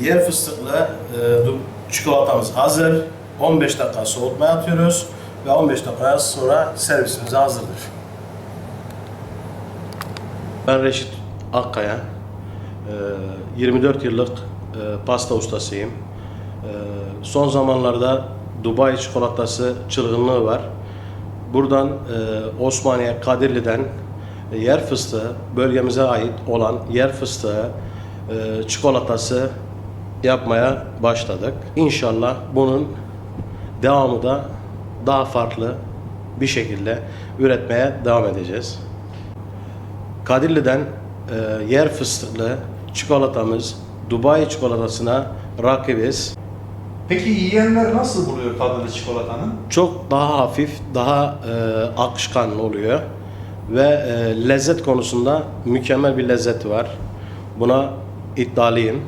yer fıstıklı e, çikolatamız hazır. 15 dakika soğutmaya atıyoruz ve 15 dakika sonra servisimiz hazırdır. Ben Reşit Akkaya. Ee, 24 yıllık e, pasta ustasıyım. Son zamanlarda Dubai çikolatası çılgınlığı var. Buradan e, Osmaniye Kadirli'den e, yer fıstığı, bölgemize ait olan yer fıstığı e, çikolatası yapmaya başladık. İnşallah bunun devamı da daha farklı bir şekilde üretmeye devam edeceğiz. Kadirli'den e, yer fıstıklı çikolatamız Dubai çikolatasına rakibiz. Peki yiyenler nasıl buluyor tadını çikolatanın? Çok daha hafif, daha e, akışkan oluyor ve e, lezzet konusunda mükemmel bir lezzeti var. Buna iddialıyım.